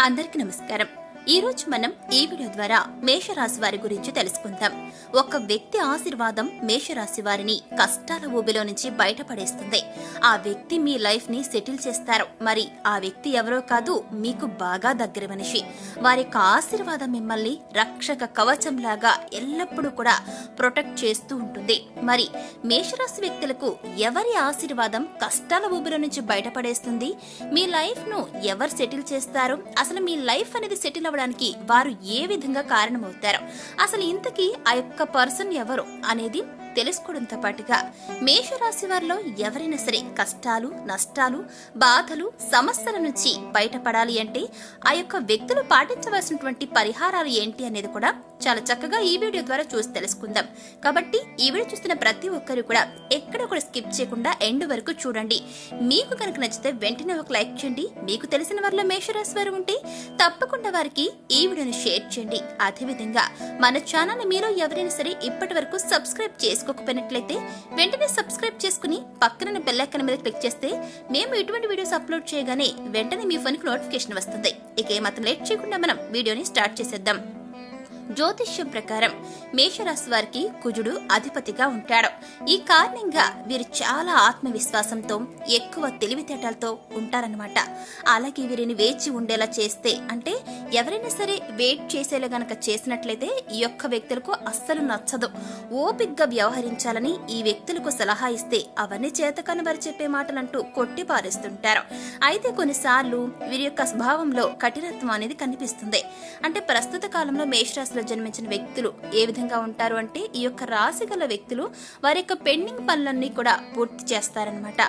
అందరికీ నమస్కారం. ఈ రోజు మనం ఈ వీడియో ద్వారా మేషరాశి వారి గురించి తెలుసుకుందాం. ఒక వ్యక్తి ఆశీర్వాదం మేషరాశి వారిని కష్టాల ఊబిలో నుంచి బయటపడేస్తుంది. ఆ వ్యక్తి మీ లైఫ్ని సెటిల్ చేస్తారు. మరి ఆ వ్యక్తి ఎవరో కాదు మీకు బాగా దగ్గర మనిషి. వారి యొక్క ఆశీర్వాదం మిమ్మల్ని రక్షక కవచం లాగా ఎల్లప్పుడూ కూడా ప్రొటెక్ట్ చేస్తూ ఉంటుంది. మరి మేషరాశి వ్యక్తులకు ఎవరి ఆశీర్వాదం కష్టాల ఊబిలో నుంచి బయటపడేస్తుంది? మీ లైఫ్ను ఎవరు సెటిల్ చేస్తారు? అసలు మీ లైఫ్ అనేది సెటిల్ అవ్వడానికి వారు ఏ విధంగా కారణమవుతారు. అసలు ఇంతకీ ఆ యొక్క పర్సన్ ఎవరు అనేది తెలుసుకోవడంతో పాటుగా మేషరాశి వారిలో ఎవరైనా సరే కష్టాలు నష్టాలు బాధలు సమస్యల నుంచి బయటపడాలి అంటే ఆ యొక్క వ్యక్తులు పాటించవలసినటువంటి పరిహారాలు ఏంటి అనేది కూడా చాలా చక్కగా ఈ వీడియో ద్వారా చూసి తెలుసుకుందాం. కాబట్టి ఈ వీడియో చూస్తున్న ప్రతి ఒక్కరు కూడా ఎక్కడ కూడా స్కిప్ చేయకుండా ఎండ్ వరకు చూడండి. మీకు కనుక నచ్చితే వెంటనే ఒక లైక్ చేయండి. మీకు తెలిసిన వారిలో మేషరాశి వారు ఉంటే తప్పకుండా వారికి ఈ వీడియోని షేర్ చేయండి. అదేవిధంగా మన ఛానల్ మీలో ఎవరైనా సరే ఇప్పటి వరకు సబ్స్క్రైబ్ చేసుకోకపోయినట్లయితే వెంటనే సబ్స్క్రైబ్ చేసుకుని పక్కన బెల్లైకన్ మీద క్లిక్ చేస్తే మేము ఇటువంటి వీడియోస్ అప్లోడ్ చేయగానే వెంటనే మీ ఫోన్కి నోటిఫికేషన్ వస్తుంది. ఇక ఏమాత్రం లేట్ చేయకుండా మనం వీడియోని స్టార్ట్ చేసేద్దాం. జ్యోతిష్యం ప్రకారం మేషరాశి వారికి కుజుడు అధిపతిగా ఉంటాడు. ఈ కారణంగా వీరు చాలా ఆత్మవిశ్వాసంతో ఎక్కువ తెలివితేటలతో ఉంటారనమాట అలాగే వీరిని వేచి ఉండేలా చేస్తే అంటే ఎవరైనా సరే వెయిట్ చేసేలా గనక చేసినట్లయితే ఈ యొక్క వ్యక్తులకు అస్సలు నచ్చదు. ఓపిగ్గా వ్యవహరించాలని ఈ వ్యక్తులకు సలహా ఇస్తే అవన్నీ చేతకాని వారు చెప్పే మాటలంటూ కొట్టి పారేస్తుంటారు. అయితే కొన్నిసార్లు వీరి యొక్క స్వభావంలో కఠినత్వం అనేది కనిపిస్తుంది. అంటే ప్రస్తుత కాలంలో రాశిలో జన్మించిన వ్యక్తులు ఏ విధంగా ఉంటారు అంటే ఈ యొక్క రాశి గల వ్యక్తులు వారి యొక్క పెండింగ్ పనులన్నీ కూడా పూర్తి చేస్తారనమాట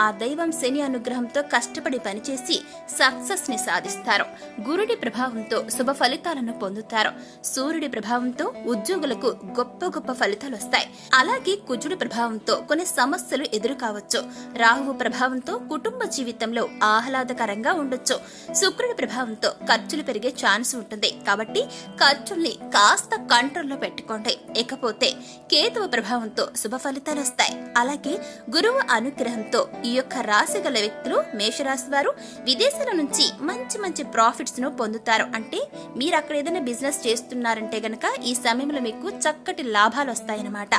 ఆ దైవం శని అనుగ్రహంతో కష్టపడి పనిచేసి సక్సెస్ని సాధిస్తారు. గురుడి ప్రభావంతో శుభ ఫలితాలను పొందుతారు. సూర్యుడి ప్రభావంతో ఉద్యోగులకు గొప్ప గొప్ప ఫలితాలు వస్తాయి. అలాగే కుజుడి ప్రభావంతో కొన్ని సమస్యలు ఎదురు కావచ్చు రాహువు ప్రభావంతో కుటుంబ జీవితంలో ఆహ్లాదకరంగా ఉండొచ్చు. శుక్రుడి ప్రభావంతో ఖర్చులు పెరిగే ఛాన్స్ ఉంటుంది. కాబట్టి ఖర్చుల్ని కాస్త కంట్రోల్లో పెట్టుకోండి. ఇకపోతే కేతువ ప్రభావంతో శుభ ఫలితాలు వస్తాయి. అలాగే గురువు అనుగ్రహంతో ఈ యొక్క రాశి గల వ్యక్తులు మేషరాశి వారు విదేశాల నుంచి మంచి మంచి ప్రాఫిట్స్ను పొందుతారు. అంటే మీరు అక్కడ ఏదైనా బిజినెస్ చేస్తున్నారంటే గనక ఈ సమయంలో మీకు చక్కటి లాభాలు వస్తాయన్నమాట.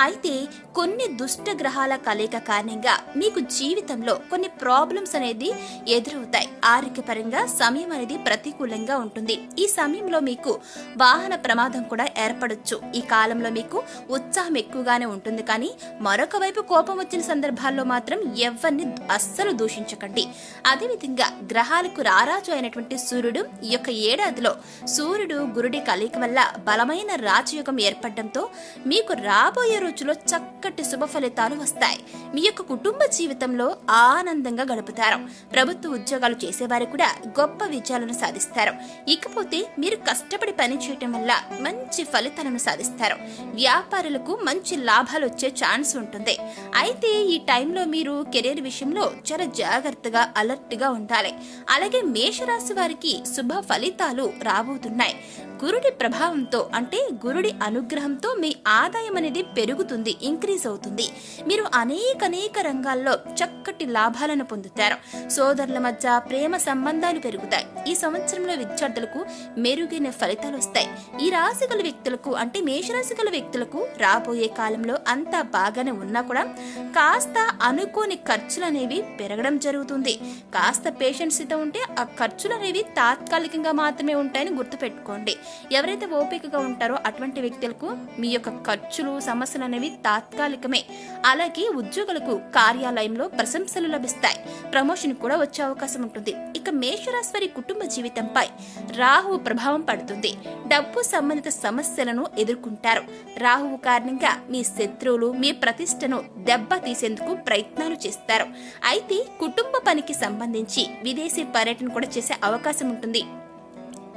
అయితే కొన్ని దుష్ట గ్రహాల కలయిక కారణంగా మీకు జీవితంలో కొన్ని ప్రాబ్లమ్స్ అనేది ఎదురవుతాయి. ఆరోగ్యపరంగా సమయం అనేది ప్రతికూలంగా ఉంటుంది. ఈ సమయంలో మీకు వాహన ప్రమాదం కూడా ఏర్పడొచ్చు. ఈ కాలంలో మీకు ఉత్సాహం ఎక్కువగానే ఉంటుంది. కానీ మరొక వైపు కోపం వచ్చిన సందర్భాల్లో మాత్రం ఎవరిని అస్సలు దూషించకండి. అదేవిధంగా గ్రహాలకు రారాజు అయినటువంటి సూర్యుడు ఈ యొక్క ఏడాదిలో సూర్యుడు గురుడి కలయిక వల్ల బలమైన రాజయోగం ఏర్పడడంతో మీకు రాబోయే రోజుల్లో చక్కటి శుభ ఫలితాలు వస్తాయి. మీ యొక్క కుటుంబ జీవితంలో ఆనందంగా గడుపుతారు. ప్రభుత్వ ఉద్యోగాలు చేసేవారు కూడా గొప్ప విజయాలను సాధిస్తారు. ఇకపోతే మీరు కష్టపడి పని చేయటం వల్ల మంచి ఫలితాలను సాధిస్తారు. వ్యాపారులకు మంచి లాభాలు వచ్చే ఛాన్స్ ఉంటుంది. అయితే ఈ టైంలో మీరు కెరీర్ విషయంలో చాలా జాగ్రత్తగా అలర్ట్గా ఉండాలి. అలాగే మేషరాశి వారికి శుభ ఫలితాలు రాబోతున్నాయి. గురుడి ప్రభావంతో అంటే గురుడి అనుగ్రహంతో మీ ఆదాయం అనేది పెరుగుతుంది ఇంక్రీజ్ అవుతుంది. మీరు అనేక అనేక రంగాల్లో చక్కటి లాభాలను పొందుతారు. సోదరుల మధ్య ప్రేమ సంబంధాలు పెరుగుతాయి. ఈ సంవత్సరంలో విద్యార్థులకు మెరుగైన ఫలితాలు వస్తాయి. ఈ రాశి గల వ్యక్తులకు అంటే మేషరాశి గల వ్యక్తులకు రాబోయే కాలంలో అంతా బాగానే ఉన్నా కూడా కాస్త అనుకోని ఖర్చులు అనేవి పెరగడం జరుగుతుంది. కాస్త పేషెంట్స్తో ఉంటే ఆ ఖర్చులు అనేవి తాత్కాలికంగా మాత్రమే ఉంటాయని గుర్తుపెట్టుకోండి. ఎవరైతే ఓపికగా ఉంటారో అటువంటి వ్యక్తులకు మీ యొక్క ఖర్చులు సమస్యలు అనేవి తాత్కాలికమే. అలాగే ఉద్యోగులకు కార్యాలయంలో ప్రశంసలు లభిస్తాయి. ప్రమోషన్ కూడా వచ్చే అవకాశం ఉంటుంది. ఇక మేషరాశి వారి కుటుంబ జీవితంపై రాహు ప్రభావం పడుతుంది. డబ్బు సంబంధిత సమస్యలను ఎదుర్కొంటారు. రాహువు కారణంగా మీ శత్రువులు మీ ప్రతిష్టను దెబ్బ తీసేందుకు ప్రయత్నాలు చేస్తారు. అయితే కుటుంబ పనికి సంబంధించి విదేశీ పర్యటన కూడా చేసే అవకాశం ఉంటుంది.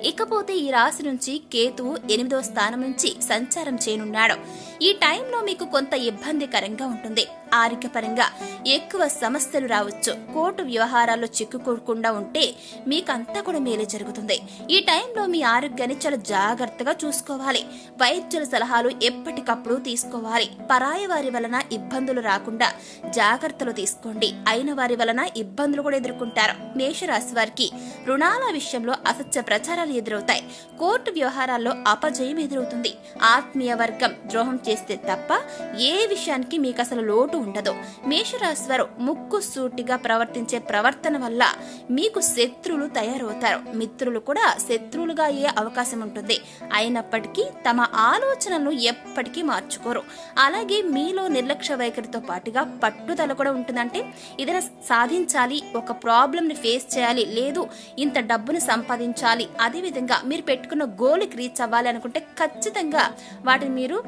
ఇకపోతే ఈ రాశి నుంచి కేతువు ఎనిమిదో స్థానం నుంచి సంచారం చేయనున్నాడు. ఈ టైంలో మీకు కొంత ఇబ్బందికరంగా ఉంటుంది. ఆరోగ్యపరంగా ఎక్కువ సమస్యలు రావచ్చు. కోర్టు వ్యవహారాల్లో చిక్కుకోకుండా ఉంటే మీకంతా కూడా మేలే జరుగుతుంది. ఈ టైంలో మీ ఆరోగ్యాన్ని చాలా జాగ్రత్తగా చూసుకోవాలి. వైద్యుల సలహాలు ఎప్పటికప్పుడు తీసుకోవాలి. పరాయి వారి వలన ఇబ్బందులు రాకుండా జాగ్రత్తలు తీసుకోండి. అయిన వారి వలన ఇబ్బందులు కూడా ఎదుర్కొంటారు. మేషరాశి వారికి రుణాల విషయంలో అసత్య ప్రచారాలు ఎదురవుతాయి. కోర్టు వ్యవహారాల్లో అపజయం ఎదురవుతుంది. ఆత్మీయ వర్గం ద్రోహం చేస్తే తప్ప ఏ విషయానికి మీకు అసలు లోటు ఉండదు. మేషరాశివారు ముక్కు సూటిగా ప్రవర్తించే ప్రవర్తన వల్ల మీకు శత్రువులు తయారవుతారు. మిత్రులు కూడా శత్రువులుగా అయ్యే అవకాశం ఉంటుంది. అయినప్పటికీ తమ ఆలోచనలను ఎప్పటికీ మార్చుకోరు. అలాగే మీలో నిర్లక్ష్య వైఖరితో పాటుగా పట్టుదల కూడా ఉంటుందంటే ఏదైనా సాధించాలి ఒక ప్రాబ్లంని ఫేస్ చేయాలి లేదు ఇంత డబ్బును సంపాదించాలి అదేవిధంగా మీరు పెట్టుకున్న గోల్కి రీచ్ అవ్వాలి అనుకుంటే ఖచ్చితంగా వాటిని మీరు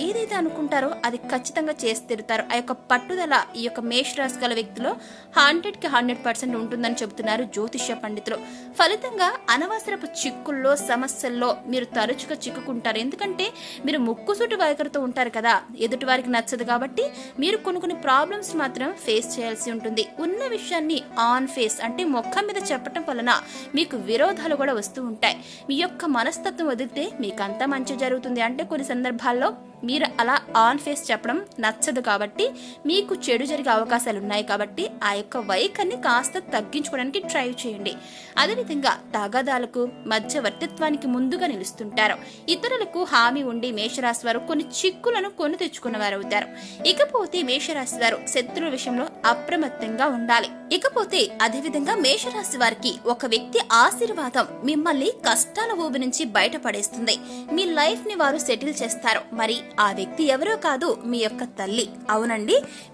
ఏదైతే అనుకుంటారో అది ఖచ్చితంగా చేసి తిరుతారు. యొక్క పట్టుదల ఈ యొక్క మేషరాశి గల వ్యక్తిలో హండ్రెడ్కి హండ్రెడ్ పర్సెంట్ ఉంటుందని చెబుతున్నారు జ్యోతిష్య పండితులు. ఫలితంగా అనవసరపు చిక్కుల్లో సమస్యల్లో మీరు తరచుగా చిక్కుకుంటారు. ఎందుకంటే మీరు ముక్కుసూటి వైఖరితో ఉంటారు కదా. ఎదుటి వారికి నచ్చదు కాబట్టి మీరు కొన్ని కొన్ని ప్రాబ్లమ్స్ మాత్రం ఫేస్ చేయాల్సి ఉంటుంది. ఉన్న విషయాన్ని ఆన్ ఫేస్ అంటే ముఖం మీద చెప్పటం వలన మీకు విరోధాలు కూడా వస్తూ ఉంటాయి. మీ యొక్క మనస్తత్వం వదిలితే మీకు అంతా మంచి జరుగుతుంది. అంటే కొన్ని సందర్భాల్లో మీరు అలా ఆన్ ఫేస్ చెప్పడం నచ్చదు కాబట్టి మీకు చెడు జరిగే అవకాశాలు ఉన్నాయి కాబట్టి ఆ యొక్క వైఖరిని కాస్త తగ్గించుకోవడానికి ట్రై చేయండి. అదేవిధంగా తగాదాలకు మధ్యవర్తిత్వానికి ముందుగా నిలుస్తుంటారు. ఇతరులకు హామీ ఉండి మేషరాశి వారు కొన్ని చిక్కులను కొని తెచ్చుకున్న వారు అవుతారు ఇకపోతే మేషరాశి వారు శత్రుల విషయంలో అప్రమత్తంగా ఉండాలి. ఇకపోతే అదేవిధంగా మేషరాశి వారికి ఒక వ్యక్తి ఆశీర్వాదం మిమ్మల్ని కష్టాల ఊబి నుంచి బయటపడేస్తుంది. మీ లైఫ్ని వారు సెటిల్ చేస్తారు. మరి ఆ వ్యక్తి ఎవరో కాదు మీ యొక్క తల్లి. అవునండి.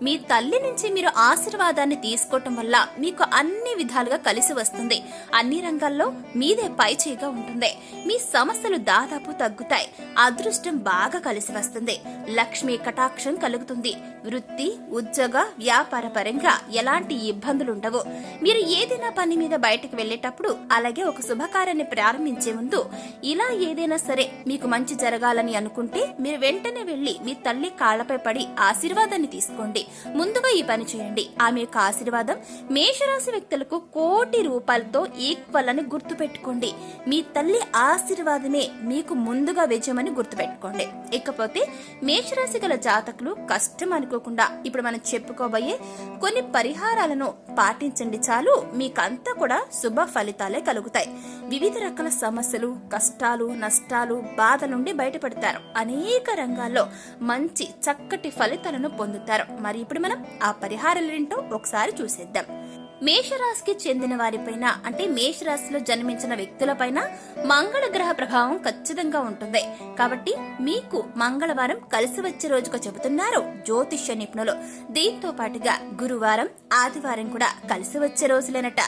మీ తల్లి నుంచి మీరు ఆశీర్వాదాన్ని తీసుకోవటం వల్ల మీకు అన్ని విధాలుగా కలిసి వస్తుంది. అన్ని రంగాల్లో మీదే పై చేయిగా ఉంటుంది. మీ సమస్యలు దాదాపు తగ్గుతాయి. అదృష్టం బాగా కలిసి వస్తుంది. లక్ష్మీ కటాక్షం కలుగుతుంది. వృత్తి ఉద్యోగ వ్యాపార పరంగా ఎలాంటి ఇబ్బందులు ఉండవు. మీరు ఏదైనా పని మీద బయటకు వెళ్ళేటప్పుడు అలాగే ఒక శుభకార్యాన్ని ప్రారంభించే ముందు ఇలా ఏదైనా సరే మీకు మంచి జరగాలని అనుకుంటే మీరు వెంటనే వెళ్ళి మీ తల్లి కాళ్ళపై పడి ఆశీర్వాదాన్ని తీసుకోండి. ముందుగా ఈ పని చేయండి. ఆమె యొక్క ఆశీర్వాదం మేషరాశి వ్యక్తులకు కోటి రూపాయలతో ఈక్వల్ అని గుర్తుపెట్టుకోండి. మీ తల్లి ఆశీర్వాదమే మీకు ముందుగా విజయమని గుర్తుపెట్టుకోండి. ఇకపోతే మేషరాశి గల జాతకులు కష్టం అనుకోకుండా ఇప్పుడు మనం చెప్పుకోబోయే కొన్ని పరిహారాలను పాటించండి చాలు. మీకంతా కూడా శుభ ఫలితాలే కలుగుతాయి. వివిధ రకాల సమస్యలు కష్టాలు నష్టాలు బాధ నుండి బయటపడతారు. అనేక రంగాల్లో మంచి చక్కటి ఫలితాలను పొందుతారు. మరి ఇప్పుడు మనం ఆ పరిహారాలు ఏంటో ఒకసారి చూసేద్దాం. మేషరాశికి చెందిన వారిపైన అంటే మేషరాశిలో జన్మించిన వ్యక్తులపైన మంగళ గ్రహ ప్రభావం ఖచ్చితంగా ఉంటుంది. కాబట్టి మీకు మంగళవారం కలిసి వచ్చే రోజుగా చెబుతున్నారు జ్యోతిష్య నిపుణులు. దీంతో పాటుగా గురువారం ఆదివారం కూడా కలిసి వచ్చే రోజులేనట.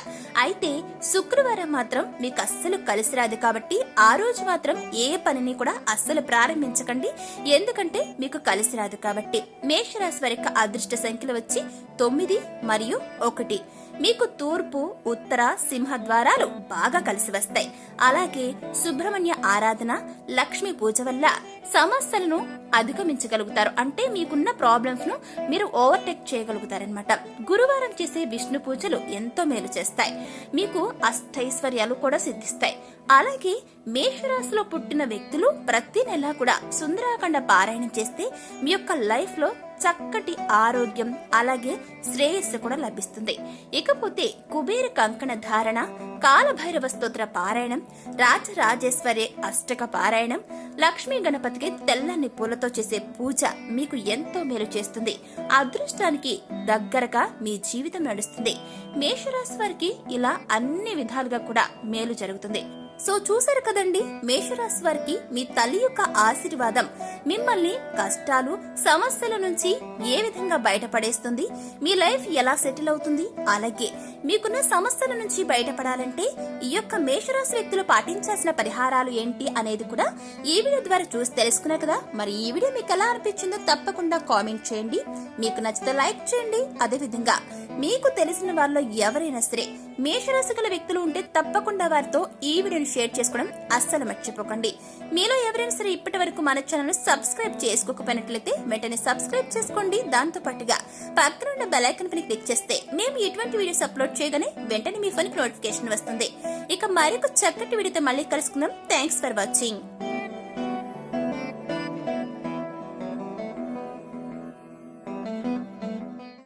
అయితే శుక్రవారం మాత్రం మీకు అస్సలు కలిసి రాదు కాబట్టి ఆ రోజు మాత్రం ఏ పనిని కూడా అస్సలు ప్రారంభించకండి. ఎందుకంటే మీకు కలిసి రాదు కాబట్టి మేషరాశి వారి యొక్క అదృష్ట సంఖ్యలు వచ్చి తొమ్మిది మరియు ఒకటి. మీకు తూర్పు ఉత్తర సింహద్వారాలు బాగా కలిసి వస్తాయి. అలాగే సుబ్రహ్మణ్య ఆరాధన లక్ష్మీ పూజ వల్ల సమస్యలను అధిగమించగలుగుతారు. అంటే మీకున్న ప్రాబ్లమ్స్ను మీరు ఓవర్టేక్ చేయగలుగుతారనమాట గురువారం చేసే విష్ణు పూజలు ఎంతో మేలు చేస్తాయి. మీకు అష్టైశ్వర్యాలు కూడా సిద్ధిస్తాయి. అలాగే మేషరాశిలో పుట్టిన వ్యక్తులు ప్రతి నెలా కూడా సుందరాఖండ పారాయణం చేస్తే మీ యొక్క లైఫ్లో చక్కటి ఆరోగ్యం అలాగే శ్రేయస్సు కూడా లభిస్తుంది. ఇకపోతే కుబేర కంకణ ధారణ కాలభైరవ స్తోత్ర పారాయణం రాజరాజేశ్వరి అష్టక పారాయణం లక్ష్మీ గణపతికి తెల్లని పూలతో చేసే పూజ మీకు ఎంతో మేలు చేస్తుంది. అదృష్టానికి దగ్గరగా మీ జీవితం నడుస్తుంది. మేషరాశి వారికి ఇలా అన్ని విధాలుగా కూడా మేలు జరుగుతుంది. సో చూసారు కదండి మేషరాశి వారికి మీ తల్లి యొక్క ఆశీర్వాదం మిమ్మల్ని కష్టాలు సమస్యల నుంచి ఏ విధంగా బయటపడేస్తుంది మీ లైఫ్ ఎలా సెటిల్ అవుతుంది అలాగే మీకున్న సమస్యల నుంచి బయటపడాలంటే ఈ యొక్క మేషరాశి వ్యక్తులు పాటించాల్సిన పరిహారాలు ఏంటి అనేది కూడా ఈ వీడియో ద్వారా చూసి తెలుసుకున్నారు కదా. మరి ఈ వీడియో మీకు ఎలా అనిపించిందో తప్పకుండా కామెంట్ చేయండి. మీకు నచ్చితే లైక్ చేయండి. అదే విధంగా మీకు తెలిసిన వారిలో ఎవరైనా సరే మేషరాశి గల వ్యక్తులు ఉంటే తప్పకుండా వారితో ఈ వీడియోని షేర్ చేసుకోవడం అస్సలు మర్చిపోకండి. మీలో ఎవరైనా సరే ఇప్పటి వరకు మన ఛానల్ సబ్స్క్రైబ్ చేసుకోకపోయినట్లయితే వెంటనే సబ్స్క్రైబ్ చేసుకోండి. దాంతో పాటుగా పక్కన ఉన్న బెల్ ఐకాన్ పైన క్లిక్ చేస్తే మేము ఎటువంటి వీడియోస్ అప్లోడ్ చేయగానే వెంటనే మీ ఫోన్ నోటిఫికేషన్ వస్తుంది. ఇక మరొక చక్కటి వీడియోతో మళ్ళీ కలుసుకుందాం. Thanks for watching.